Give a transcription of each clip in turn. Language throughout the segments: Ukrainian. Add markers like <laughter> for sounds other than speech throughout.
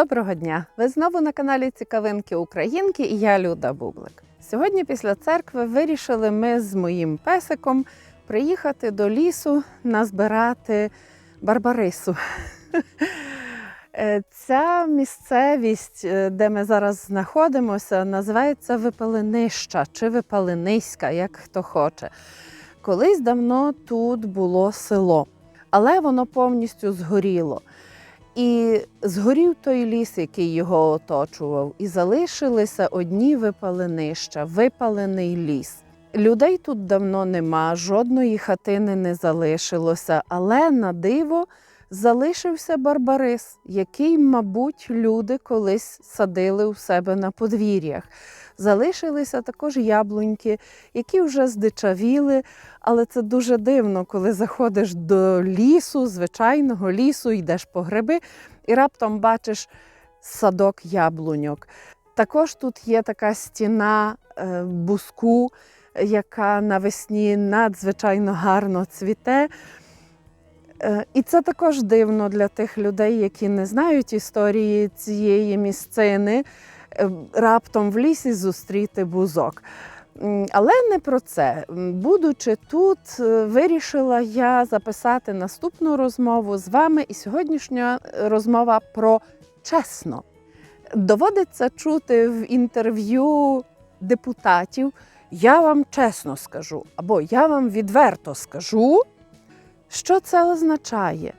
Доброго дня! Ви знову на каналі Цікавинки Українки і я Люда Бублик. Сьогодні після церкви вирішили ми з моїм песиком приїхати до лісу назбирати барбарису. <laughs> Е, Ця місцевість, е, де ми зараз знаходимося, називається Випаленища чи Випалениська, як хто хоче. Колись давно тут було село, але воно повністю згоріло. І згорів той ліс, який його оточував, і залишилися одні випаленища, випалений ліс. Людей тут давно нема, жодної хатини не залишилося, але на диво залишився барбарис, який, мабуть, люди колись садили у себе на подвір'ях. Залишилися також яблуньки, які вже здичавіли, але це дуже дивно, коли заходиш до лісу, звичайного лісу, йдеш по гриби і раптом бачиш садок яблуньок. Також тут є така стіна е, буску, яка навесні надзвичайно гарно цвіте. Е, І це також дивно для тих людей, які не знають історії цієї місцини, е, раптом в лісі зустріти бузок. Але не про це. Будучи тут, е, вирішила я записати наступну розмову з вами. І сьогоднішня розмова про чесно. Доводиться чути в інтерв'ю депутатів. Я вам чесно скажу, або я вам відверто скажу. Що це означає?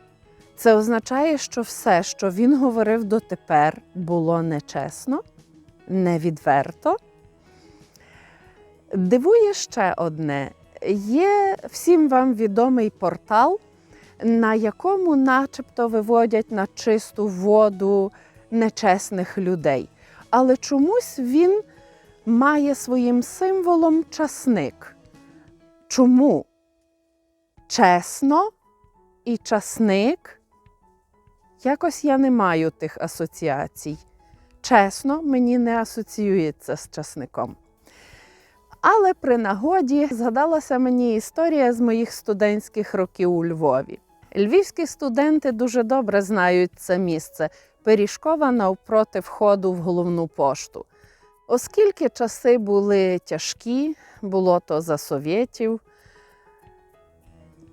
Це означає, що все, що він говорив дотепер, було нечесно, невідверто. Дивує ще одне: є всім вам відомий портал, на якому начебто виводять на чисту воду нечесних людей. Але чомусь він має своїм символом часник. Чому? Чесно і часник. Якось я не маю тих асоціацій. Чесно, мені не асоціюється з часником. Але при нагоді згадалася мені історія з моїх студентських років у Львові. Львівські студенти дуже добре знають це місце Пиріжкова навпроти входу в головну пошту. Оскільки часи були тяжкі, було то за совєтів,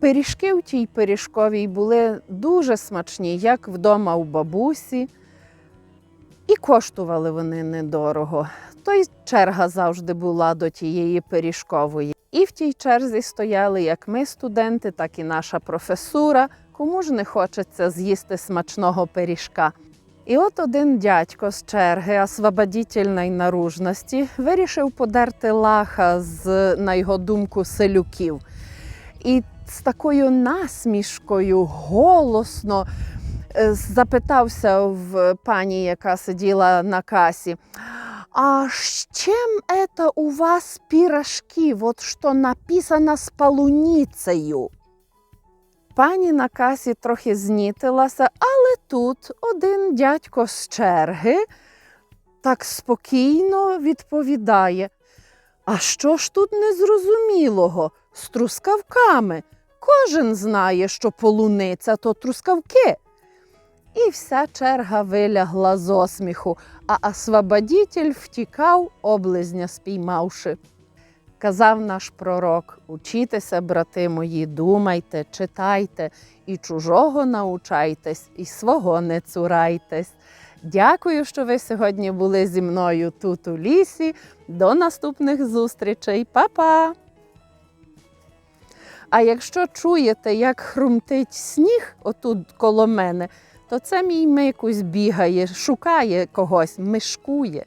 пиріжки в тій пиріжковій були дуже смачні, як вдома у бабусі, і коштували вони недорого. То й черга завжди була до тієї пиріжкової. І в тій черзі стояли як ми, студенти, так і наша професура. Кому ж не хочеться з'їсти смачного пиріжка? І от один дядько з черги освободітельної наружності вирішив подерти лаха з, на його думку, селюків. І з такою насмішкою голосно е, запитався в пані, яка сиділа на касі. А з чим это у вас пирожки, вот що написано з полуницею? Пані на касі трохи знітилася, але тут один дядько з черги так спокійно відповідає. А що ж тут незрозумілого з трускавками? Кожен знає, що полуниця то трускавки. І вся черга вилягла з осміху, а освободітель втікав, облизня спіймавши. Казав наш пророк: учітеся, брати мої, думайте, читайте, і чужого научайтесь, і свого не цурайтесь. Дякую, що ви сьогодні були зі мною тут у лісі. До наступних зустрічей, Па-па! А якщо чуєте, як хрумтить сніг отут коло мене, то це мій микусь бігає, шукає когось, мишкує.